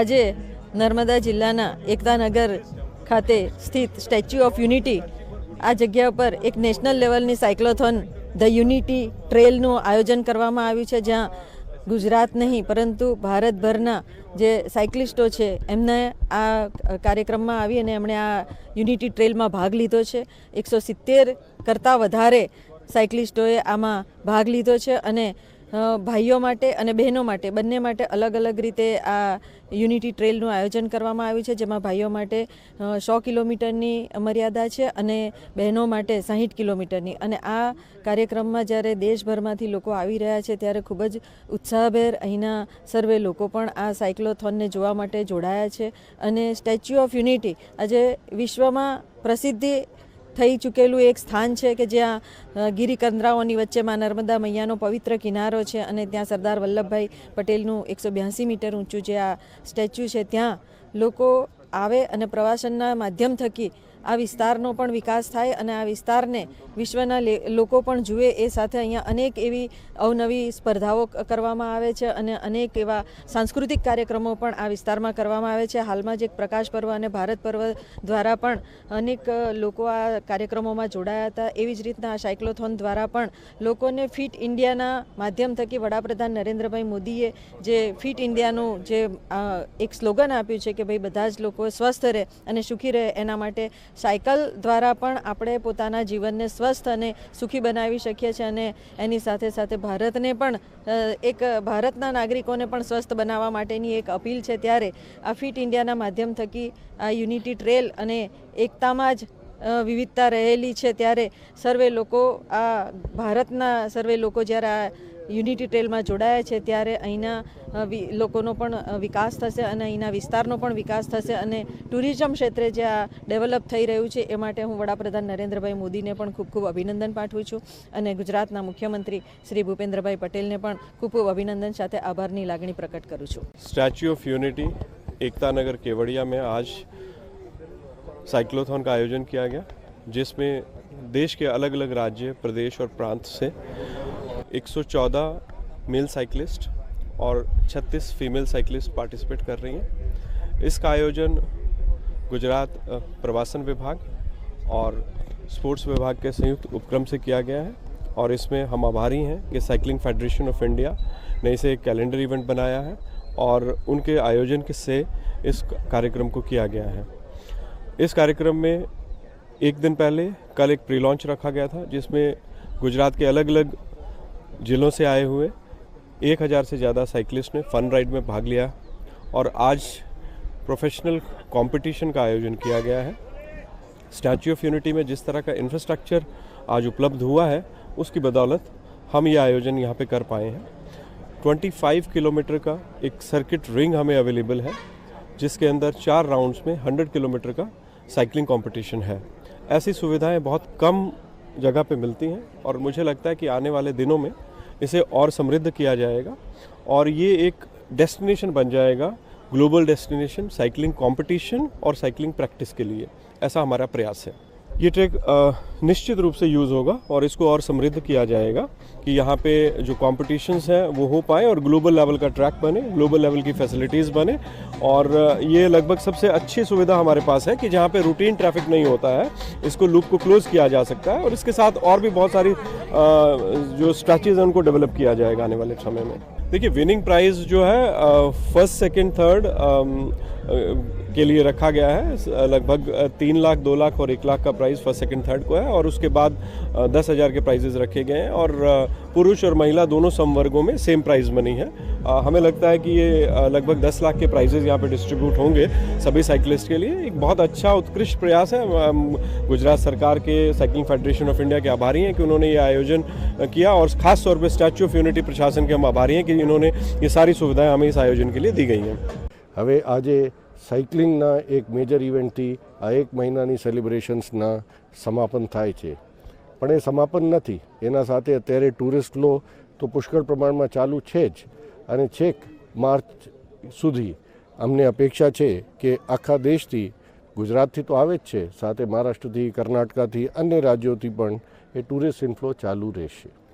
આજે નર્મદા જિલ્લાના એકતાનગર ખાતે સ્થિત સ્ટેચ્યુ ઓફ યુનિટી આ જગ્યા પર એક નેશનલ લેવલની સાયક્લોથોન, ધ યુનિટી ટ્રેલનું આયોજન કરવામાં આવ્યું છે, જ્યાં ગુજરાત નહીં, પરંતુ ભારતભરના જે સાયકલિસ્ટો છે, એમને આ કાર્યક્રમમાં આવી અને એમણે આ યુનિટી ટ્રેલમાં ભાગ લીધો છે. એકસો સિત્તેર કરતાં વધારે સાયકલિસ્ટોએ આમાં ભાગ લીધો છે અને ભાઈઓ માટે અને બહેનો માટે, બંને માટે અલગ અલગ રીતે આ યુનિટી ટ્રેલનું આયોજન કરવામાં આવ્યું છે, જેમાં ભાઈઓ માટે સો કિલોમીટરની મર્યાદા છે અને બહેનો માટે સાહીઠ કિલોમીટરની. અને આ કાર્યક્રમમાં જ્યારે દેશભરમાંથી લોકો આવી રહ્યા છે, ત્યારે ખૂબ જ ઉત્સાહભેર અહીંના સર્વે લોકો પણ આ સાયક્લોથોનને જોવા માટે જોડાયા છે. અને સ્ટેચ્યુ ઓફ યુનિટી આજે વિશ્વમાં પ્રસિદ્ધિ થઈ ચૂકેલું એક સ્થાન છે કે જ્યાં ગિરિકંદરાઓની વચ્ચેમાં નર્મદા મૈયાનો પવિત્ર કિનારો છે અને ત્યાં સરદાર વલ્લભભાઈ પટેલનું એકસો બ્યાસી મીટર ઊંચું જે આ સ્ટેચ્યુ છે, ત્યાં લોકો આવે અને પ્રવાસનના માધ્યમ થકી આ વિસ્તારનો પણ વિકાસ થાય અને આ વિસ્તારને વિશ્વના લોકો પણ જુએ એ સાથે અહીંયા અનેક એવી અવનવી સ્પર્ધાઓ કરવામાં આવે છે અને અનેક એવા સાંસ્કૃતિક કાર્યક્રમો પણ આ વિસ્તારમાં કરવામાં આવે છે. હાલમાં જ એક પ્રકાશ પર્વ અને ભારત પર્વ દ્વારા પણ અનેક લોકો આ કાર્યક્રમોમાં જોડાયા હતા. એવી જ રીતના આ સાયક્લોથોન દ્વારા પણ લોકોને ફિટ ઇન્ડિયાના માધ્યમ થકી વડાપ્રધાન નરેન્દ્રભાઈ મોદીએ જે ફિટ ઇન્ડિયાનું જે એક સ્લોગન આપ્યું છે કે ભાઈ બધા જ લોકો સ્વસ્થ રહે અને સુખી રહે એના માટે સાયકલ દ્વારા પણ આપણે પોતાના જીવનને સ્વસ્થ અને સુખી બનાવી શકીએ છીએ અને એની સાથે સાથે ભારતને પણ એક ભારતના નાગરિકોને પણ સ્વસ્થ બનાવવા માટેની એક અપીલ છે. ત્યારે આ ફિટ ઇન્ડિયાના માધ્યમ થકી આ યુનિટી ટ્રેલ અને એકતામાં જ વિવિધતા રહેલી છે ત્યારે સર્વે લોકો, આ ભારતના સર્વે લોકો જ્યારે આ યુનિટી ટ્રેલમાં જોડાયા છે ત્યારે અહીંના લોકોનો પણ વિકાસ થશે અને અહીંના વિસ્તારનો પણ વિકાસ થશે અને ટુરિઝમ ક્ષેત્રે જે આ ડેવલપ થઈ રહ્યું છે એ માટે હું વડાપ્રધાન નરેન્દ્રભાઈ મોદીને પણ ખૂબ ખૂબ અભિનંદન પાઠવું છું અને ગુજરાતના મુખ્યમંત્રી શ્રી ભૂપેન્દ્રભાઈ પટેલને પણ ખૂબ ખૂબ અભિનંદન સાથે આભારની લાગણી પ્રકટ કરું છું. Statue of Unity Ektanagar Kevadia મેં આજ साइक्लोथॉन का आयोजन किया गया, जिसमें देश के अलग अलग राज्य, प्रदेश और प्रांत से 114 मेल साइकिलिस्ट और 36 फीमेल साइकिलिस्ट पार्टिसिपेट कर रही हैं। इसका आयोजन गुजरात प्रवासन विभाग और स्पोर्ट्स विभाग के संयुक्त उपक्रम से किया गया है और इसमें हम आभारी हैं कि साइकिलिंग फेडरेशन ऑफ़ इंडिया ने इसे एक कैलेंडर इवेंट बनाया है और उनके आयोजन के से इस कार्यक्रम को किया गया है। इस कार्यक्रम में एक दिन पहले कल एक प्री लॉन्च रखा गया था, जिसमें गुजरात के अलग अलग ज़िलों से आए हुए एक हज़ार से ज़्यादा साइकिलिस्ट ने फन राइड में भाग लिया और आज प्रोफेशनल कंपटीशन का आयोजन किया गया है। स्टैच्यू ऑफ़ यूनिटी में जिस तरह का इंफ्रास्ट्रक्चर आज उपलब्ध हुआ है, उसकी बदौलत हम ये आयोजन यहाँ पे कर पाए हैं। 25 किलोमीटर का एक सर्किट रिंग हमें अवेलेबल है, जिसके अंदर चार राउंड्स में 100 किलोमीटर का साइकिलिंग कंपटीशन है। ऐसी सुविधाएँ बहुत कम जगह पे मिलती हैं और मुझे लगता है कि आने वाले दिनों में इसे और समृद्ध किया जाएगा और ये एक डेस्टिनेशन बन जाएगा ग्लोबल डेस्टिनेशन साइकिलिंग कंपटीशन और साइकिलिंग प्रैक्टिस के लिए। ऐसा हमारा प्रयास है। ये ट्रैक निश्चित रूप से यूज़ होगा और इसको और समृद्ध किया जाएगा कि यहाँ पे जो कॉम्पिटिशन्स हैं, वो हो पाए और ग्लोबल लेवल का ट्रैक बने ग्लोबल लेवल की फैसिलिटीज़ बने और ये लगभग सबसे अच्छी सुविधा हमारे पास है कि जहाँ पे रूटीन ट्रैफ़िक नहीं होता है, इसको लूप को क्लोज किया जा सकता है और इसके साथ और भी बहुत सारी जो स्ट्रैचेज हैं, उनको डेवलप किया जाएगा आने वाले समय में। देखिए विनिंग प्राइज जो है फ़र्स्ट सेकेंड थर्ड के लिए रखा गया है। लगभग तीन लाख, दो लाख और एक लाख का प्राइस फ़र्स्ट सेकंड थर्ड को है और उसके बाद दस हज़ार के प्राइजेज रखे गए हैं और पुरुष और महिला दोनों संवर्गों में सेम प्राइस बनी है। हमें लगता है कि ये लगभग दस लाख के प्राइजेज यहाँ पे डिस्ट्रीब्यूट होंगे सभी साइकिलिस्ट के लिए। एक बहुत अच्छा उत्कृष्ट प्रयास है। गुजरात सरकार के साइकिलिंग फेडरेशन ऑफ़ इंडिया के आभारी हैं कि उन्होंने ये आयोजन किया और खास तौर पे स्टैच्यू ऑफ़ यूनिटी प्रशासन के हम आभारी हैं कि इन्होंने ये सारी सुविधाएँ हमें इस आयोजन के लिए दी गई हैं। હવે આજે સાયકલિંગના એક મેજર ઇવેન્ટથી આ એક મહિનાની સેલિબ્રેશન્સના સમાપન થાય છે. પણ એ સમાપન નથી. એના સાથે અત્યારે ટુરિસ્ટ ફ્લો તો પુષ્કળ પ્રમાણમાં ચાલુ છે જ. અને છેક માર્ચ સુધી અમને અપેક્ષા છે કે આખા દેશથી, ગુજરાતથી તો આવે જ છે, સાથે મહારાષ્ટ્રથી, કર્ણાટકાથી, અન્ય રાજ્યોથી પણ એ ટુરિસ્ટ ઇન્ફ્લો ચાલુ રહેશે.